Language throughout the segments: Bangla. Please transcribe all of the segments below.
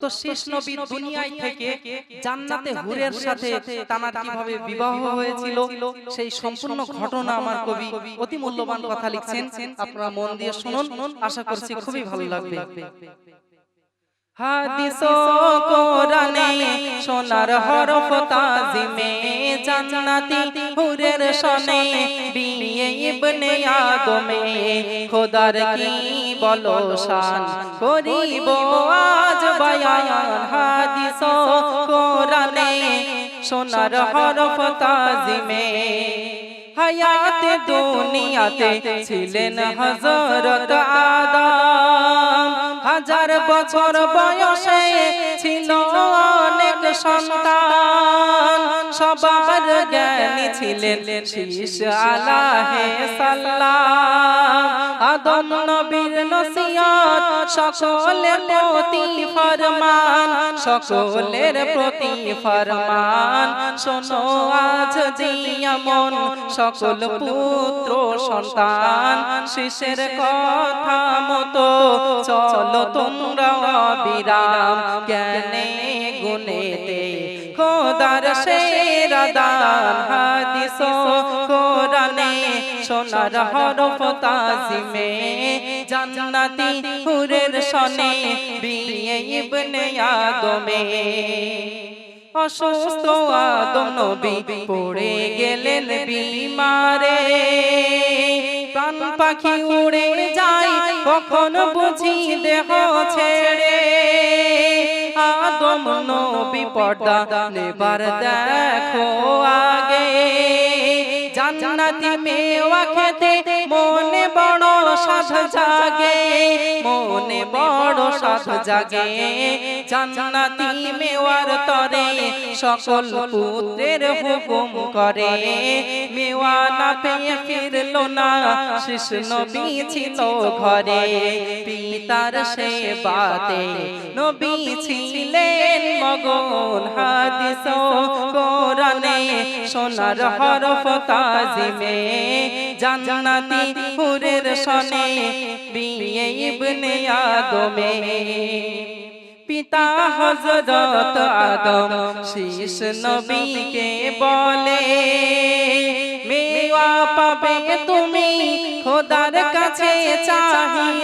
তো শেষ নবী দুনিয়ায় থেকে জান্নাতে হুরের সাথে তানার কীভাবে বিবাহ হয়েছিল সেই সম্পূর্ণ ঘটনা আমার কবি অতি মূল্যবান কথা লিখছেন। আপনারা মন দিয়ে শুনুন। আশা করছি খুবই ভালো লাগবে। হাদিস কোরআনে সোনার হরফ তাজিমে জান্নাতি হুরের শনে বিয়ে ইবনে আদমে। খোদার কি বলো শান করিব আজ বায়ান হাদিস কোরআনে সোনার হরফ তাজিমে। হায়াতে দুনিয়াতে ছিলেন হযরত আদম। হাজার বছর বয়সে ছিল অনেক সন্তান। সবার জ্ঞানী ছিলেন শীষ আলাহে সাল্লাম। আদম নবীর নসিহত সকলের প্রতি ফরমান। সকলের প্রতি ফরমান। শোনো আজ দিয়ামন সকল পুত্র সন্তান শিশের কথা মতো চলো তোমরা বিরাম জ্ঞানে গুনেতে খোদার সেরা দান হাদিস কোরআনে সোনার হরফ তাজিমে জান্নাতি হুরের শনে বিয়ে ইবনে আদমে। অসুস্থ আদম নবী পড়ে গেলেন বিমারে। প্রাণ পাখি উড়ে যায়, কখন বুঝি দেহ ছেড়ে। আদম নবী পর্দা নেবার দেখো আগে। জান্নাতি মেওয়া খেতে মনে বড় সাধ জাগে, মনে বড় সাধ জাগে। জান্নাতি মেওয়ার তরে সকল পুত্রের হুকুম করে। মেওয়া না পেয়ে ফিরলো না শিশু নবী ছিল ঘরে। পিতার সেবাতে নবী ছিলেন মগন হাদিস কোরআনে। সোনার হরফ তাজিমে। জান্নাতি হুরের শনে বিয়ে ইবনে আদমে পিতা হজরত আদম শীষ নবীকে বলে মেওয়া পাবে তুমি খোদার কাছে চাহিলে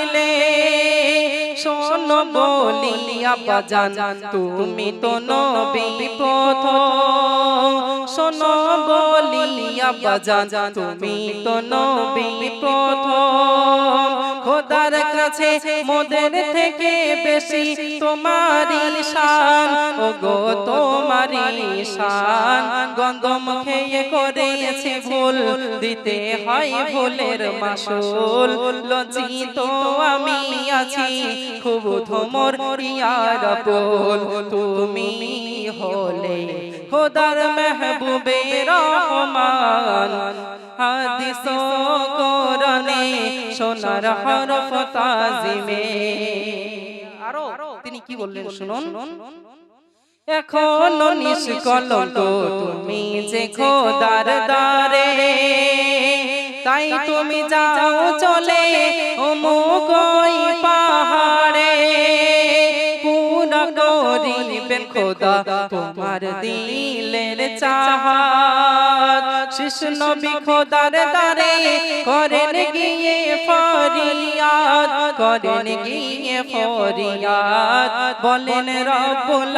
শোনো বলিয়া বাজান তুমি তো নবী প্রথম। শোনো বলিয়া বাজান তুমি তো নবী খোদার কাছে মোদের থেকে বেশি তোমারই শান। ও গো তোমারই শান। গঙ্গম খেয়ে করেছে ভুল, দিতে হয় ভুলের মাসুল। লজ্জিত আমি আছি, খুব ধমর ইয়ার বল তুমি হলে খোদার মেহবুবে রহমান। হাদিস কোরআনে সোনার হরফ তাজিমে। আরও তিনি কি বললেন শুনুন? এখনও তুমি যে খোদার দারে তাই তুমি যাও চলে অমুক পাহাড়ে খোদা তোমার দিলের চাহাত। শিশু নবী খোদার দারে করেন গিয়ে ফরিয়াদ করেন গিয়ে ফরিয়াদ বলেন রব্বুল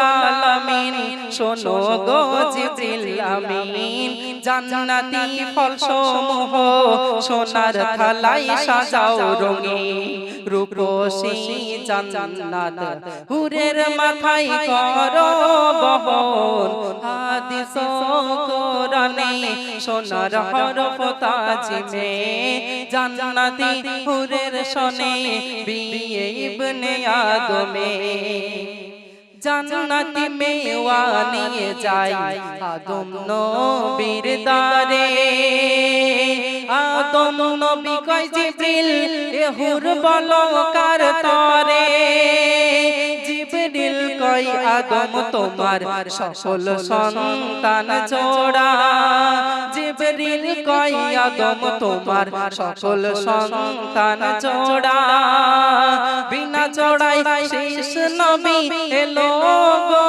শোনো গো জিবরিল আমিন, জান্নাতি ফল সমূহ সোনার থালাই সাজাও রঙিন, রূপসী জান্নাত হুরের মাথায় করো বহন। হাদিস কোরআনে সোনার হরফ তাজিমে, জান্নাতি হুরের শনে বিয়ে ইবনে আদমে জান্নাতি মেওয়া নিয়ে যাই আদম নবীর দারে আদম নবী কয় জিবরিল এ হুর বলো কার তরে জিবরিল কই আদম তোমার? সকল সন্তান জোড়া জিবরিল কই আদম তোমার? সকল সন্তান জোড়া বিনা জোড়াই শেষ নবী এলো গো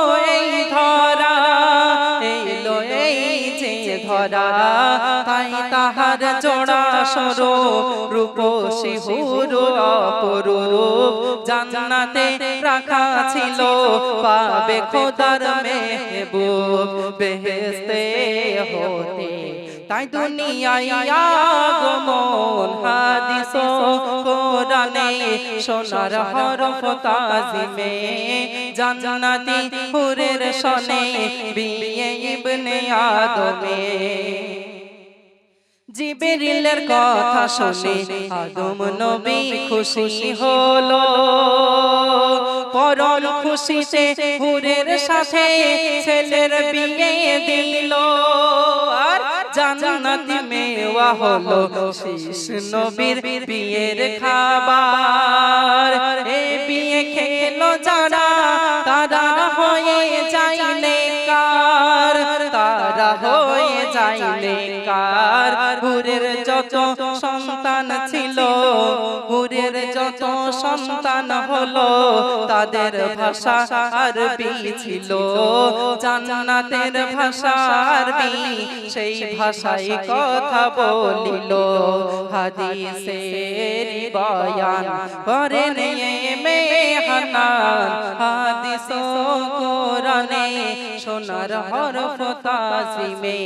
ধরা, তাই তাহার জোড়া সরো রূপসী হুরু অপরূপ। জান্নাতে রাখা ছিল পাবে খোদার মেহবুব। বেহেস্তে হতে তাই দুনিয়ায় আগমন হাদিস কোরআনে সোনার হরফ তাজিমে জান্নাতি হুরের শনে বিয়ে ইবনে আদমে। জিবরিলের কথা শুনে আদম নবী খুশি হলো পরম খুশিতে হুরের সাথে ছেলের বিয়ে দিল। আর জান্নাতি মেওয়া হলো শিশ নবীর বিয়ের খাবার। এ বিয়ে খেলো যারা কার হুরের যত সন্তান ছিল হুরের যত সন্তান হলো, তাদের ভাষা আরবি ছিল। জান্নাতের ভাষা আরবি, সেই ভাষায় কথা বলিল। হাদিসের বয়ান করেন মেহানান, হাদিস কোরআনে সোনার হরফ তাজিমে।